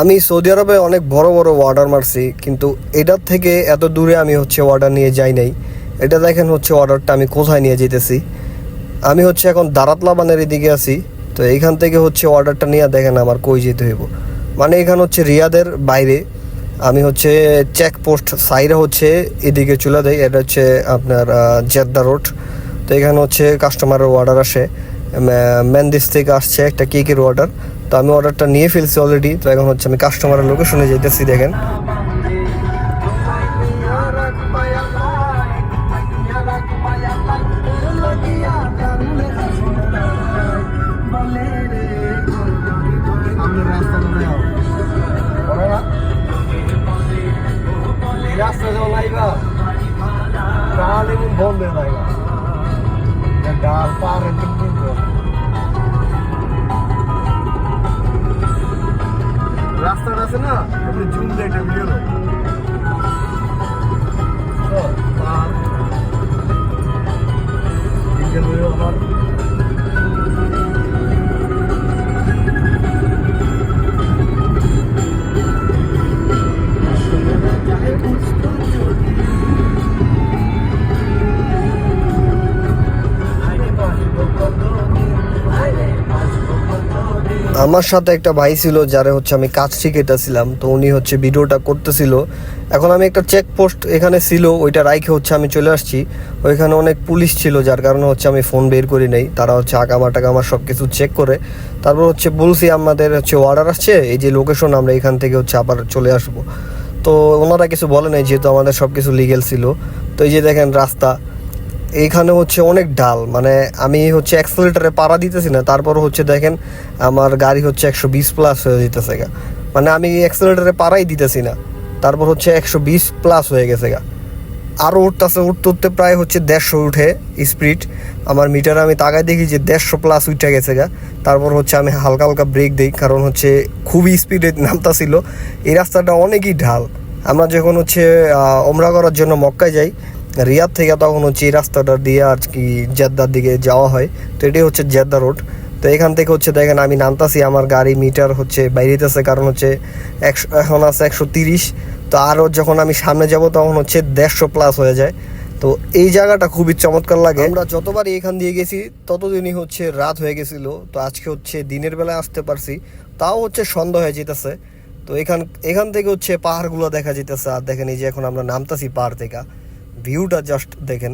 আমি সৌদি আরবে অনেক বড় বড় অর্ডার মারছি, কিন্তু এটার থেকে এত দূরে আমি হচ্ছে অর্ডার নিয়ে যাই নাই। এটা দেখেন হচ্ছে অর্ডারটা আমি কোথায় নিয়ে যেতেছি আমি হচ্ছে এখন দারাতলাবানের এদিকে আছি, তো এইখান থেকে হচ্ছে অর্ডারটা নিয়ে দেখেন আমার কই যেতে হইব। মানে এখানে হচ্ছে রিয়াদের বাইরে, আমি হচ্ছে চেকপোস্ট সাইডে হচ্ছে এদিকে চলে দেয় এটা হচ্ছে আপনার জেদ্দা রোড। তো এখানে হচ্ছে কাস্টমারের অর্ডার আসে। ম্যান্দিস থেকে আসছে একটা কেকের অর্ডার তো আমি অর্ডারটা নিয়ে ফেলছি অলরেডি তো এখন হচ্ছে আমি কাস্টমারের লোকেশনে যেতেছি দেখেন। ডাল না এমনি জুম দিয়ে আমার সাথে একটা ভাই ছিল যারে হচ্ছে আমি কাজ শিখেতেছিলাম তো উনি হচ্ছে ভিডিওটা করতেছিল। এখন আমি একটা চেক পোস্ট এখানে ছিল, ওইটা রাইখে হচ্ছে আমি চলে আসছি। ওইখানে অনেক পুলিশ ছিল, যার কারণে হচ্ছে আমি ফোন বের করি নাই। তারা হচ্ছে আকামা টাকামা সব কিছু চেক করে। তারপর হচ্ছে বলছি, আমাদের হচ্ছে অর্ডার আসছে, এই যে লোকেশন আমরা এখান থেকে হচ্ছে আবার চলে আসব। তো ওনারা কিছু বলে নাই, যেহেতু আমাদের সব কিছু লিগেল ছিল। তো এই যে দেখেন রাস্তা এইখানে হচ্ছে অনেক ডাল মানে আমি হচ্ছে অ্যাক্সেলেটারে পাড়া দিতেছি না, তারপর হচ্ছে দেখেন আমার গাড়ি হচ্ছে একশো বিশ প্লাস হয়ে যেতেছে গা। মানে আমি অ্যাক্সেলেটারে পাড়াই দিতেছি না, তারপর হচ্ছে একশো বিশ প্লাস হয়ে গেছে গা। আরও উঠতেছে, উঠতে উঠতে প্রায় হচ্ছে দেড়শো উঠে স্পিড আমার মিটারে আমি তাকায় দেখি যে দেড়শো প্লাস উঠে গেছে গা। তারপর হচ্ছে আমি হালকা হালকা ব্রেক দিই, কারণ হচ্ছে খুবই স্পিডে নামতাছিল। এই রাস্তাটা অনেকই ঢাল। আমরা যখন হচ্ছে ওমরা করার জন্য মক্কায় যাই রিয়াদ থেকে তখন হচ্ছে এই রাস্তাটা দিয়ে আর কি জেদ্দার দিকে যাওয়া হয়। তো এটি হচ্ছে জেদ্দা রোড। তো এখান থেকে হচ্ছে দেখেন আমি নামতাছি, আমার গাড়ি মিটার হচ্ছে বাইরেতেছে কারণ হচ্ছে একশো এখন আছে একশো তিরিশ। তো আরও যখন আমি সামনে যাব তখন হচ্ছে দেড়শো প্লাস হয়ে যায়। তো এই জায়গাটা খুবই চমৎকার লাগে। আমরা যতবারই এখান দিয়ে গেছি, ততদিনই হচ্ছে রাত হয়ে গেছিল। তো আজকে হচ্ছে দিনের বেলায় আসতে পারছি, তাও হচ্ছে সন্ধ্যা হয়ে যেতেছে। তো এখান এখান থেকে হচ্ছে পাহাড়গুলো দেখা যেতেছে। আর দেখেন এই যে এখন আমরা নামতাছি পাহাড় থেকে। ভিউটা জাস্ট দেখেন।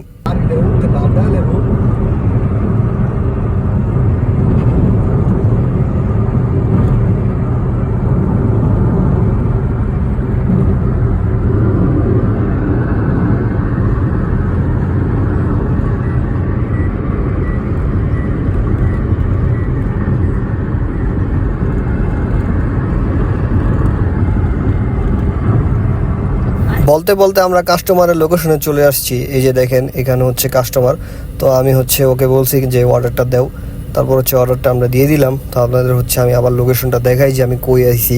বলতে বলতে আমরা কাস্টমারের লোকেশনে চলে আসছি। এই যে দেখেন, এখানে হচ্ছে কাস্টমার তো আমি হচ্ছে ওকে বলছি যে অর্ডারটা দাও। তারপর হচ্ছে অর্ডারটা আমরা দিয়ে দিলাম। তো আপনাদের হচ্ছে আমি আবার লোকেশনটা দেখাই যে আমি কই আইছি।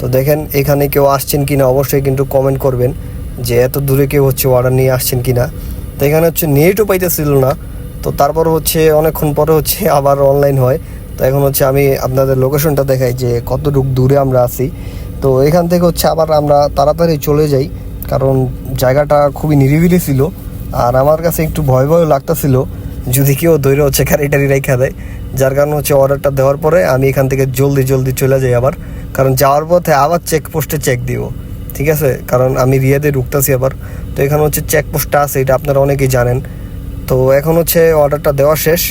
তো দেখেন, এখানে কেউ আসছেন কি না অবশ্যই কিন্তু কমেন্ট করবেন যে, এত দূরে কেউ হচ্ছে অর্ডার নিয়ে আসছেন কি না তো এখানে হচ্ছে নেটও পাইতেছিল না। তো তারপর হচ্ছে অনেকক্ষণ পরে হচ্ছে আবার অনলাইন হয়। তো এখন হচ্ছে আমি আপনাদের লোকেশনটা দেখাই যে, কতটুকু দূরে আমরা আছি। তো এখান থেকে হচ্ছে আবার আমরা তাড়াতাড়ি চলে যাই। কারণ জায়গাটা খুবই নিরিবিলি ছিল। আর আমার কাছে একটু ভয় ভয় লাগতেছিল যদি কেউ দৈর হচ্ছে টাড়ি রেখা দেয়। যার কারণে হচ্ছে অর্ডারটা দেওয়ার পরে আমি এখান থেকে জলদি জলদি চলে যাই আবার। কারণ যাওয়ার পথে আবার চেকপোস্টে চেক দিব, ঠিক আছে? কারণ আমি রিয়াদে ঢুকতেছি আবার। তো এখানে হচ্ছে চেকপোস্টটা আছে, এটা আপনারা অনেকেই জানেন। তো এখন হচ্ছে অর্ডারটা দেওয়া শেষ।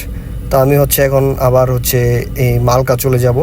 তো আমি হচ্ছে এখন আবার হচ্ছে এই মালকা চলে যাব।